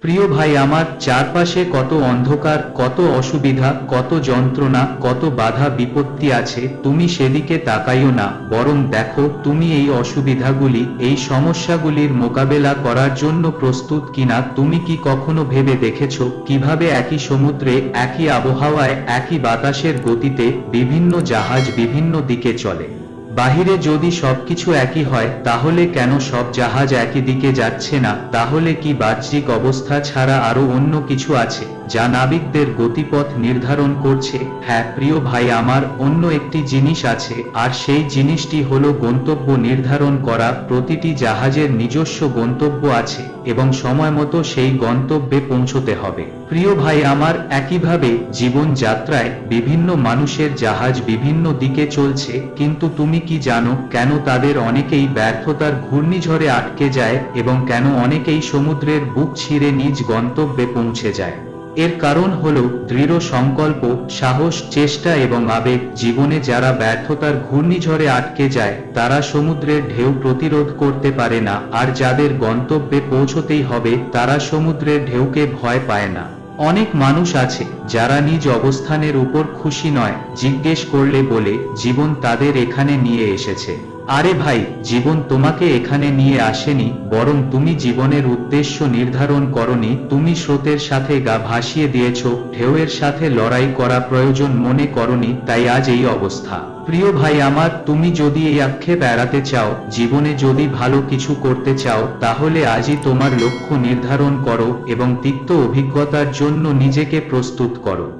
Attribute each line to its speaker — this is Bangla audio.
Speaker 1: প্রিয় ভাই, আমার চারপাশে কত অন্ধকার, কত অসুবিধা, কত যন্ত্রণা, কত বাধা বিপত্তি আছে, তুমি সেদিকে তাকাইও না। বরং দেখো, তুমি এই অসুবিধাগুলি, এই সমস্যাগুলির মোকাবেলা করার জন্য প্রস্তুত কিনা, তুমি কি কখনো ভেবে দেখেছ? কীভাবে একই সমুদ্রে, একই আবহাওয়ায়, একই বাতাসের গতিতে বিভিন্ন জাহাজ বিভিন্ন দিকে চলে? বাহিরে যদি সবকিছু একই হয়, তাহলে কেন সব জাহাজ একই দিকে যাচ্ছে না? তাহলে কি বাহ্যিক অবস্থা ছাড়া আরও অন্য কিছু আছে? যা নাবিকদের গতিপথ নির্ধারণ করছে। হ্যাঁ প্রিয় ভাই, আমার অন্য একটি জিনিস আছে, আর সেই জিনিসটি হল গন্তব্য নির্ধারণ করা। প্রতিটি জাহাজের নিজস্ব গন্তব্য আছে, এবং সময় মতো সেই গন্তব্যে পৌঁছতে হবে। প্রিয় ভাই, আমার একইভাবে জীবন যাত্রায় বিভিন্ন মানুষের জাহাজ বিভিন্ন দিকে চলছে, কিন্তু তুমি কি জানো কেন তাদের অনেকেই ব্যর্থতার ঘূর্ণিঝড়ে আটকে যায়, এবং কেন অনেকেই সমুদ্রের বুক ছিঁড়ে নিজ গন্তব্যে পৌঁছে যায়? এর কারণ হলো দৃঢ় সংকল্প, সাহস, চেষ্টা এবং আবেগ। জীবনে যারা ব্যর্থতার ঘূর্ণিঝড়ে আটকে যায়, তারা সমুদ্রের ঢেউ প্রতিরোধ করতে পারে না। আর যাদের গন্তব্যে পৌঁছতেই হবে, তারা সমুদ্রের ঢেউকে ভয় পায় না। অনেক মানুষ আছে, যারা নিজ অবস্থানের উপর খুশি নয়, জিজ্ঞেস করলে বলে, জীবন তাদের এখানে নিয়ে এসেছে। আরে ভাই, জীবন তোমাকে এখানে নিয়ে আসেনি, বরং তুমি জীবনের উদ্দেশ্য নির্ধারণ করনি, তুমি স্রোতের সাথে গা ভাসিয়ে দিয়েছ, ঢেউয়ের সাথে লড়াই করা প্রয়োজন মনে করনি, তাই আজ এই অবস্থা। প্রিয় ভাই আমার, তুমি যদি এই আক্ষেপ এড়াতে চাও, জীবনে যদি ভালো কিছু করতে চাও, তাহলে আজই তোমার লক্ষ্য নির্ধারণ করো এবং তিক্ত অভিজ্ঞতার জন্য নিজেকে প্রস্তুত করো।